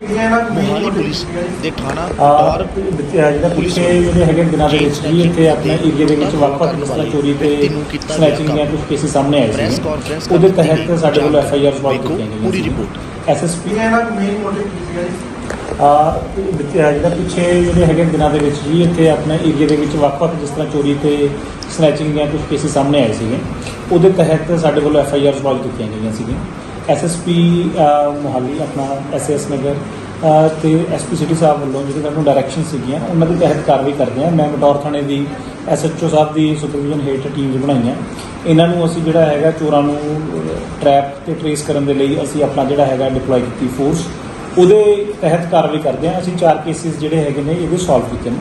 Mohali police ਦੇ ਥਾਣਾ ਔਰ ਔਰ ਜਿਹੜਾ ਪੁਲਿਸ ਜਿਹੜੇ ਹੈਗੇ ਦਿਨਾਂ ਦੇ ਵਿੱਚ ਵੀ ਇੱਥੇ ਆਪਣੇ ਏਰੀਆ ਦੇ ਵਿੱਚ ਜਿਸ ਤਰ੍ਹਾਂ ਚੋਰੀ ਤੇ ਸਨੈਚਿੰਗ ਕੁਝ ਸਾਹਮਣੇ ਆਏ ਸੀ ਉਹਦੇ ਤਹਿਤ ਸਾਡੇ ਐਫ ਆਈ ਆਰ ਫਾਈਲ ਪੂਰੀ ਦਾ ਮੇਨ ਮੋਟਿਵ ਕੀ ਸੀਗਾ ਜੀ। ਆ ਜਿਹੜਾ ਪਿੱਛੇ ਜਿਹੜੇ ਹੈਗੇ ਦਿਨਾਂ ਦੇ ਵਿੱਚ ਵੀ ਇੱਥੇ ਆਪਣੇ ਏਰੀਆ ਦੇ ਵਿੱਚ ਵੱਖ-ਵੱਖ ਜਿਸ ਤਰ੍ਹਾਂ ਚੋਰੀ ਤੇ ਸਨੈਚਿੰਗ ਕੁਝ ਕੇਸਿਸ ਸਾਹਮਣੇ ਆਏ ਸੀਗੇ। ਉਹਦੇ ਤਹਿਤ ਸਾਡੇ ਵੱਲੋਂ ਐਫ ਆਈ ਆਰ ਫਾਈਲ ਕੀਤੀਆਂ ਗਈਆਂ ਸੀਗੀਆਂ। ਐਸਐਸਪੀ ਮੁਹਾਲੀ ਆਪਣਾ ਐਸਐਸ ਨਗਰ ਅ, ਤੇ ਐਸਪੀ ਸਿਟੀ ਸਾਹਿਬ ਵੱਲੋਂ ਜਿਹੜੇ ਸਾਨੂੰ ਡਾਇਰੈਕਸ਼ਨ ਸੀਗੀਆਂ ਉਹਨਾਂ ਦੇ ਤਹਿਤ ਕਾਰਵਾਈ ਕਰਦੇ ਹਾਂ। ਮੈਂ ਮਟੌਰ ਥਾਣੇ ਦੀ ਐਸਐਚਓ ਸਾਹਿਬ ਦੀ ਸੁਪਰਵਿਜ਼ਨ ਹੇਠ ਟੀਮਸ ਬਣਾਈਆਂ ਇਹਨਾਂ ਨੂੰ ਅਸੀਂ ਜਿਹੜਾ ਹੈਗਾ ਚੋਰਾਂ ਨੂੰ ਟਰੈਪ ਤੇ ਟਰੇਸ ਕਰਨ ਦੇ ਲਈ ਅਸੀਂ ਆਪਣਾ ਜਿਹੜਾ ਹੈਗਾ ਡਿਪਲੋਏ ਕੀਤੀ ਫੋਰਸ ਉਹਦੇ ਤਹਿਤ ਕਾਰਵਾਈ ਕਰਦੇ ਹਾਂ। ਅਸੀਂ ਚਾਰ ਕੇਸਿਸ ਜਿਹੜੇ ਹੈਗੇ ਨੇ ਇਹਦੇ ਸੋਲਵ ਕੀਤੇ ਨੇ।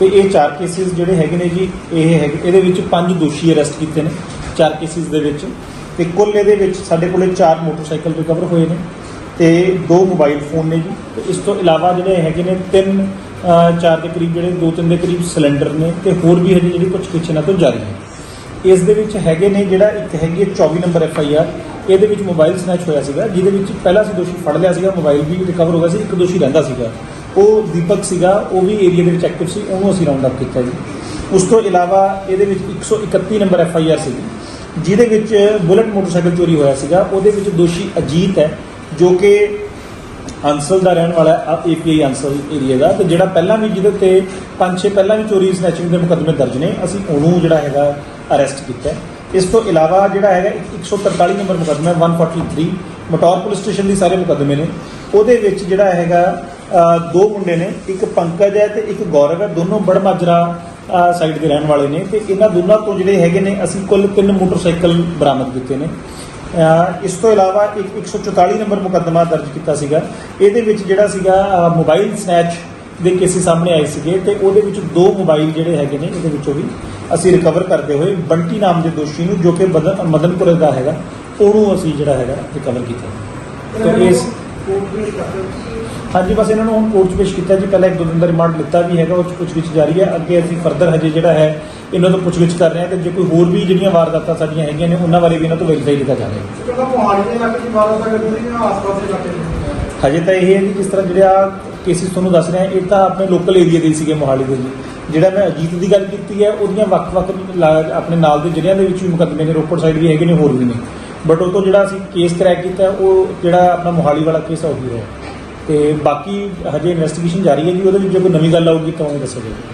ਤੇ ਇਹ ਚਾਰ ਕੇਸਿਸ ਜਿਹੜੇ ਹੈਗੇ ਨੇ ਜੀ ਇਹ ਹੈਗੇ ਇਹਦੇ ਵਿੱਚ ਪੰਜ ਦੋਸ਼ੀ ਅਰੈਸਟ ਕੀਤੇ ਨੇ। ਚਾਰ ਕੇਸਿਸ ਦੇ ਵਿੱਚ। ਤੇ ਕੁੱਲ ਇਹਦੇ ਵਿੱਚ ਸਾਡੇ ਕੋਲੇ ਚਾਰ ਮੋਟਰਸਾਈਕਲ ਰਿਕਵਰ ਹੋਏ ਨੇ ਤੇ ਦੋ ਮੋਬਾਈਲ ਫੋਨ ਨੇ ਜੀ। ਤੇ ਇਸ ਤੋਂ ਇਲਾਵਾ ਜਿਹੜੇ ਹੈਗੇ ਨੇ ਤਿੰਨ ਚਾਰ ਦੇ ਕਰੀਬ ਜਿਹੜੇ ਦੋ ਤਿੰਨ ਦੇ ਕਰੀਬ ਸਿਲੰਡਰ ਨੇ ਤੇ ਹੋਰ ਵੀ ਹਜੇ ਜਿਹੜੀ ਕੁਝ ਕਿਚਨਾਂ ਤੋਂ ਜਾਰੀ ਹੈ ਇਸ ਦੇ ਵਿੱਚ ਹੈਗੇ ਨੇ ਜਿਹੜਾ ਇੱਕ ਹੈਗੀ ਹੈ 24 ਨੰਬਰ ਐਫ ਆਈ ਆਰ ਇਹਦੇ ਵਿੱਚ ਮੋਬਾਈਲ ਸਨੈਚ ਹੋਇਆ ਸੀਗਾ, ਜਿਹਦੇ ਵਿੱਚ ਪਹਿਲਾ ਸੀ ਦੋਸ਼ੀ ਫੜ ਲਿਆ ਸੀਗਾ ਮੋਬਾਈਲ ਵੀ ਰਿਕਵਰ ਹੋ ਗਿਆ ਸੀ, ਇੱਕ ਦੋਸ਼ੀ ਰਹਿੰਦਾ ਸੀਗਾ। ਉਹ ਦੀਪਕ ਸੀਗਾ, ਉਹ ਵੀ ਏਰੀਆ ਦੇ ਵਿੱਚ ਐਕਟਿਵ ਸੀ, ਉਹਨੂੰ ਅਸੀਂ ਰਾਉਂਡ ਅਪ ਕੀਤਾ ਜੀ। ਉਸ ਤੋਂ ਇਲਾਵਾ ਇਹਦੇ ਵਿੱਚ 131 ਨੰਬਰ ਐਫ ਆਈ ਆਰ ਸੀਗੀ। ਜਿਹਦੇ ਵਿੱਚ ਬੁਲਟ ਮੋਟਰਸਾਈਕਲ ਚੋਰੀ ਹੋਇਆ ਸੀਗਾ, ਉਹਦੇ ਵਿੱਚ ਦੋਸ਼ੀ ਅਜੀਤ ਹੈ, ਜੋ ਕਿ ਅੰਸਲ ਦਾ ਰਹਿਣ ਵਾਲਾ ਹੈ ਏਪੀਆਈ ਅੰਸਲ ਏਰੀਆ ਦਾ, ਤੇ ਜਿਹੜਾ ਪਹਿਲਾਂ ਵੀ ਜਿਹਦੇ ਤੇ ਪੰਜ ਛੇ ਪਹਿਲਾਂ ਵੀ ਚੋਰੀ ਸਨੈਚਿੰਗ ਦੇ ਮੁਕੱਦਮੇ ਦਰਜ ਨੇ, ਅਸੀਂ ਉਹਨੂੰ ਜਿਹੜਾ ਹੈਗਾ ਅਰੈਸਟ ਕੀਤਾ ਇਸ ਤੋਂ ਇਲਾਵਾ ਜਿਹੜਾ ਹੈਗਾ ਇੱਕ 143 ਨੰਬਰ ਮੁਕੱਦਮਾ ਹੈ 143 ਮਟੌਰ ਪੁਲਿਸ ਸਟੇਸ਼ਨ ਦੀ ਸਾਰੇ ਮੁਕੱਦਮੇ ਨੇ। ਉਹਦੇ ਵਿੱਚ ਜਿਹੜਾ ਹੈਗਾ ਦੋ ਮੁੰਡੇ ਨੇ, ਇੱਕ ਪੰਕਜ ਹੈ ਤੇ ਇੱਕ ਗੌਰਵ ਹੈ, ਦੋਨੋਂ ਬੜਮਾਜਰਾ ਸਾਈਡ ਦੇ ਰਹਿਣ ਵਾਲੇ ਨੇ ਤੇ ਇਹਨਾਂ ਦੋਨਾਂ ਤੋਂ ਜਿਹੜੇ ਹੈਗੇ ਨੇ, ਅਸੀਂ ਕੁੱਲ ਤਿੰਨ ਮੋਟਰਸਾਈਕਲ ਬਰਾਮਦ ਕੀਤੇ ਨੇ। ਇਸ ਤੋਂ ਇਲਾਵਾ ਇੱਕ 144 ਨੰਬਰ ਮੁਕੱਦਮਾ ਦਰਜ ਕੀਤਾ ਸੀਗਾ। ਇਹਦੇ ਵਿੱਚ ਜਿਹੜਾ ਸੀਗਾ ਮੋਬਾਈਲ ਸਨੈਚ ਦੇ ਕੇਸਿਸ ਸਾਹਮਣੇ ਆਏ ਸੀਗੇ ਤੇ ਉਹਦੇ ਵਿੱਚ ਦੋ ਮੋਬਾਈਲ ਜਿਹੜੇ ਹੈਗੇ ਨੇ, ਇਹਦੇ ਵਿੱਚੋਂ ਵੀ ਅਸੀਂ ਰਿਕਵਰ ਕਰਦੇ ਹੋਏ ਬੰਟੀ ਨਾਮ ਦੇ ਦੋਸ਼ੀ ਨੂੰ, ਜੋ ਕਿ ਬਦਨ- ਮਦਨਪੁਰ ਦਾ ਹੈਗਾ, ਉਹਨੂੰ ਅਸੀਂ ਜਿਹੜਾ ਹੈਗਾ ਰਿਕਵਰ ਕੀਤਾ। ਤੇ ਇਸ ਹਾਂਜੀ ਬਸ ਇਹਨਾਂ ਨੂੰ ਹੁਣ ਕੋਰਟ 'ਚ ਪੇਸ਼ ਕੀਤਾ ਜੀ। ਪਹਿਲਾਂ ਇੱਕ ਦੋ ਦਿਨ ਦਾ ਰਿਮਾਂਡ ਲਿੱਤਾ ਵੀ ਹੈਗਾ ਉਹ 'ਚ ਪੁੱਛਗਿੱਛ ਜਾਰੀ ਹੈ। ਅੱਗੇ ਅਸੀਂ ਫਰਦਰ ਹਜੇ ਜਿਹੜਾ ਹੈ ਇਹਨਾਂ ਤੋਂ ਪੁੱਛਗਿੱਛ ਕਰ ਰਹੇ ਹਾਂ ਤੇ ਜੇ ਕੋਈ ਹੋਰ ਵੀ ਜਿਹੜੀਆਂ ਵਾਰਦਾਤਾਂ ਸਾਡੀਆਂ ਹੈਗੀਆਂ ਨੇ ਉਹਨਾਂ ਬਾਰੇ ਵੀ ਇਹਨਾਂ ਤੋਂ ਵੈਰੀਫਾਈ ਕੀਤਾ ਜਾ ਰਿਹਾ ਹੈ ਕਿਉਂਕਿ ਮੋਹਾਲੀ ਦੇ ਇਲਾਕੇ ਦੀ ਬਾਤ ਤਾਂ ਕਰਦੇ ਨਹੀਂ ਆਸ-ਪਾਸ ਦੇ ਇਲਾਕੇ ਦੇ ਹਜੇ ਤਾਂ ਇਹ ਹੈ ਕਿ ਜਿਸ ਤਰ੍ਹਾਂ ਜਿਹੜੇ ਕੇਸਿਸ ਤੁਹਾਨੂੰ ਦੱਸ ਰਿਹਾ ਇਹ ਤਾਂ ਆਪਣੇ ਲੋਕਲ ਏਰੀਆ ਦੇ ਸੀਗੇ ਮੋਹਾਲੀ ਦੇ ਜੀ। ਜਿਹੜਾ ਮੈਂ ਅਜੀਤ ਦੀ ਗੱਲ ਕੀਤੀ ਹੈ ਉਹਦੀਆਂ ਵੱਖ-ਵੱਖ ਆਪਣੇ ਨਾਲ ਦੇ ਜ਼ਿਲ੍ਹਿਆਂ ਦੇ ਵਿੱਚ ਵੀ ਮੁਕੱਦਮੇ ਨੇ ਰੋਪੜ ਸਾਈਡ ਵੀ ਹੈਗੇ ਨੇ ਹੋਰ ਵੀ ਨੇ। ਬਟ ਉਹ ਤੋਂ ਜਿਹੜਾ ਅਸੀਂ ਕੇਸ ਕਰੈਕ ਕੀਤਾ, ਉਹ ਜਿਹੜਾ ਆਪਣਾ ਮੋਹਾਲੀ ਵਾਲਾ ਕੇਸ ਆ, ਉਹ ਹੀ ਹੈ ਤੇ ਬਾਕੀ ਹਜੇ ਇਨਵੈਸਟੀਗੇਸ਼ਨ ਜਾਰੀ ਹੈ ਜੀ, ਉਹਦੇ ਵਿੱਚ ਜੇ ਕੋਈ ਨਵੀਂ ਗੱਲ ਆਊਗੀ ਤਾਂ ਉਹ ਦੱਸਿਆ ਜਾਏਗਾ